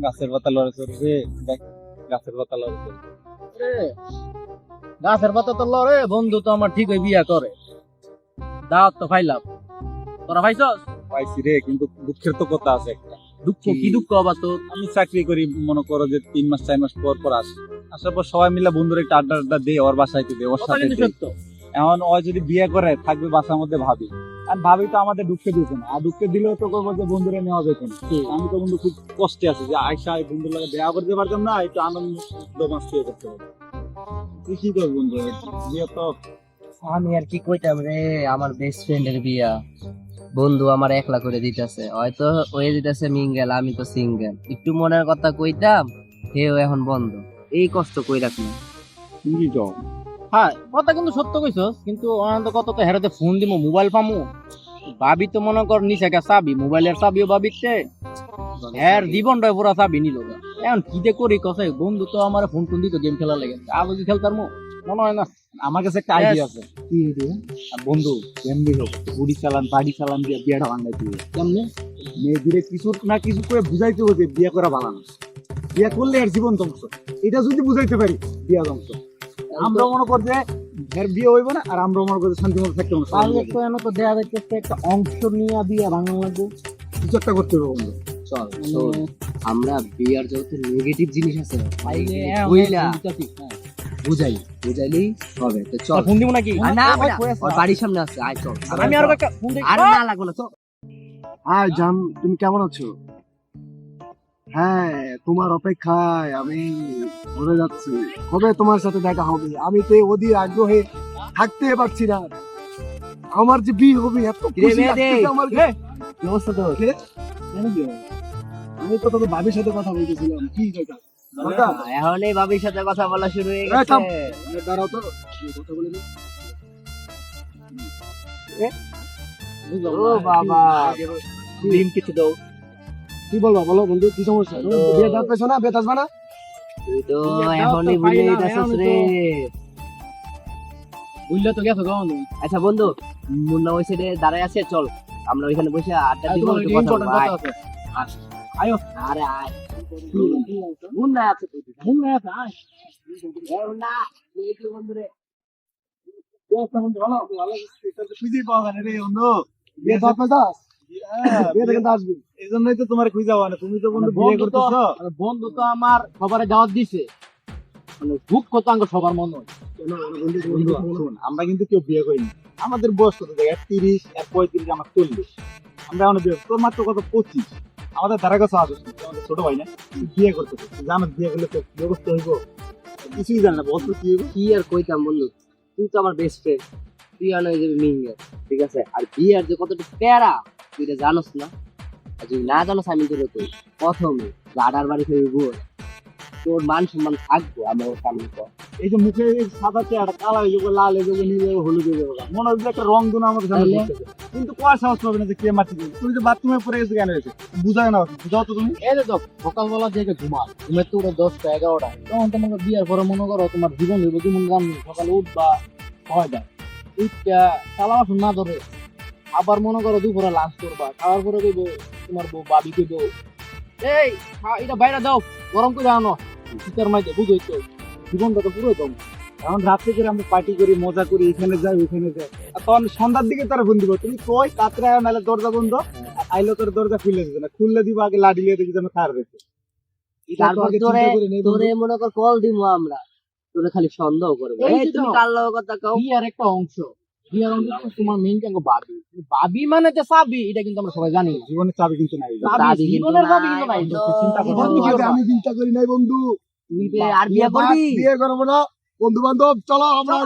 গাছের পাতা লড়ে চড়ে রে দেখ গাছের পাতা লড়ে চড়ে রে গাছের পাতা তো লড়ে বন্ধু তো আমার ঠিক বিয়া করে। দাওয়াত তো ফাইলাম তোরা পাইছস? পাইছি রে কিন্তু দুঃখের তো কথা আছে একটা। দুঃখ কি দুঃখ আবার তোর? আমি চাকরি করি মনে করো যে তিন মাস চার মাস পর পর আসি। আসার পর সবাই মিলে বন্ধুর একটা আড্ডা আড্ডা দেয় ওর বাসায় দেয় ওর সাথে। এখন ও যদি বিয়ে করে থাকবে বাসার মধ্যে ভাবি। আর ভাবি তো আমাদের দুঃখে দিতে না। আর দুঃখে দিলেও তো করব যে বন্ধুরা নেওয়া যেত না আমি তো বন্ধু খুব কষ্টে আছি যে আয়সা এই বন্ধুর লাগে দেয়া করতে পারতাম না একটু আনন্দ মাস্তি করতে পারতাম তুই কি করবি বন্ধু? বিয়ে তো আমি আর কি কইতাম রে আমার বেস্ট ফ্রেন্ডের বিয়া। বন্ধু আমার একলা করে দিতেছে হয়তো ওয়ে দিতেছে মিঙ্গেল আমি তো সিঙ্গেল একটু মনের কথা কইতাম হেও এখন বন্ধ। এই কষ্ট কই রাখি তুমি যাও হ্যাঁ কথা কিন্তু সত্য কইছস কিন্তু অনন্ত কত তো হেরাতে ফোন দিমু মোবাইল পামু। ভাবি তো মনে কর নিচে একটা চাবি মোবাইলের চাবিও ভাবিতে এর জীবনটাই পুরা চাবি নিল। এখন কি যে করি কসে বন্ধু তো আমার ফোন টোন দিত গেম খেলা লাগে। আলো কি খেলতার মো মনে হয় না আমার কাছে একটা আইডিয়া আছে। কি আইডিয়া বন্ধু এমবি হোক গুড়ি চালান বাড়ি চালান দিয়ে বিয়েটা ভাঙাই দিবে। কেমনে? মেয়েদিরে কিছু না কিছু করে বুঝাইতে হবে যে বিয়ে করা ভালো না বিয়ে করলে আর জীবন ধ্বংস। এটা যদি বুঝাইতে পারি বিয়া ধ্বংস। আমরা মনে কর যে এর বিয়ে হইব না আর আমরা মনে করি শান্তি মতো থাকতে পারব তাহলে তো এনে তো দেয়া যাইতেছে একটা অংশ নিয়ে বিয়া ভাঙা লাগবে কিছু একটা করতে হবে বন্ধু। চল আমরা বিয়ার যত নেগেটিভ জিনিস আছে হ্যাঁ। বুঝাই বুঝাইলেই হবে। তো চল। ফোন দিব নাকি? না আছে? ওর বাড়ির সামনে আছে আয় চল। আমি আরও একটা ফোন দেখি। আর না লাগবো না চল। হাই জান তুমি কেমন আছো? হ্যাঁ তোমার অপেক্ষায় আমি ঘুরে যাচ্ছি। কবে তোমার সাথে দেখা হবে? আমি তো অধীর আগ্রহে থাকতে পারছি না। আমার যে বিয়ে হবে এত খুশি? আমার কেন যে? আমি তো তোকে ভাবির সাথে কথা বলতেছিলাম। কি এটা দাদা, এখন এই বাবির সাথে কথা বলা শুরু হয়ে গেছে। দাঁড়াও তো। কথা বলে ও বাবা ডিম কিছু দাও। কি বলব বলো বন্ধু কি সমস্যা? বিয়ে দাঁত পেছো না? বিয়ে আসবা না? তুই তো এখনই রে। বুঝলে তো গেছো গাও আচ্ছা বন্ধু মুন্না ওই সাইডে দাঁড়ায় আছে চল। আমরা ওইখানে বসে আড্ডা দিব একটু কথা আয়। আরে আয়। মুন্না আছে তো ফোন আছে আয়। মুন্না। এই কি বন্ধু রে। এটা তো খুঁজেই পাওয়া না রে বন্ধু বিয়ে দাঁত পেছাস বিয়ে থেকে আসবি। এই জন্যই তো তোমার খুঁজে পাওয়া না। তুমি তো বন্ধু বিয়ে করতেছো। বন্ধু তো আমার সবারে দাওয়াত দিছে। মানে খুব কত সবার মনে হয়। বন্ধু শোন, আমরা কিন্তু কেউ বিয়ে করিনি। আমাদের বয়স কত জায়গায়? তিরিশ আর পঁয়ত্রিশ আমার চল্লিশ। আমরা এখন বিয়ে তোর মাত্র কত? পঁচিশ। আমাদের ধারা কাছে আছে। আমাদের ছোট ভাই না? বিয়ে করতে জানো বিয়ে করলে তো ব্যবস্থা হইব? কিছুই জান না বলতো কি হইব? কি আর কইতাম বন্ধু? তুই তো আমার বেস্ট ফ্রেন্ড তুই আর নয় যাবি মিঙ্গেল ঠিক আছে? আর বিয়ার যে কতটা প্যারা তুই এটা জানোস না? আর যদি না জানোস আমি তোর কই? প্রথমে গাডার বাড়ি খেয়ে বল তোর মান সম্মান থাকব আমার সামনে কর এই যে মুখে সাদা চেহারা কালা হয়ে যাবে লাল হয়ে যাবে নীল হয়ে হলুদ হয়ে যাবে মনে হয় একটা রং দুনা আমাদের সামনে কিন্তু কোয়া সাহস পাবে না যে কে মারছে। তুমি যে বাথরুমে পড়ে গেছে কেন হয়েছে বুঝায় না বুঝাও তো তুমি। এই যে তো সকালবেলা থেকে ঘুমা ঘুমে তো ওরা দশটা এগারোটা তখন তোমাকে বিয়ার পরে মনে করো তোমার জীবন হইব যেমন গান সকালে উঠবা ছয়টা উঠটা চালা বাসন না ধরে। আবার মনে করো দুপুরে লাঞ্চ করবা খাওয়ার পরে কইব তোমার বউ বাবি কইব এই এটা বাইরে দাও গরম করে আনো। শীতের মাঝে বুঝোই তো জীবনটা তো পুরো কম এখন রাত্রে করে আমরা পার্টি করি মজা করি এখানে যাই ওখানে যাই। আর তখন সন্ধ্যার দিকে তারা ফোন দিব তুমি কই? কাতরে নাহলে দরজা বন্ধ। আর আইলো তোর দরজা খুলে দিবে না খুললে দিব আগে লাডি লিয়ে দেখি যেন খার রেখে তোরে করে বন্ধু। মনে কর কল দিব আমরা। তোরে খালি সন্দেহ করব। তুমি কার লগে কথা কও? বিয়ার একটা অংশ। তোমার মেইন বাবি। বাবি মানে যে চাবি এটা কিন্তু আমরা সবাই জানি। জীবনের চাবি কিন্তু নাই চাবি, জীবনের চাবি কিন্তু নাই। চিন্তা করো। আমি চিন্তা করি নাই বন্ধু। তুই আর বিয়ে করবি? বিয়ে করব না। বন্ধু বান্ধব চলো। আমরা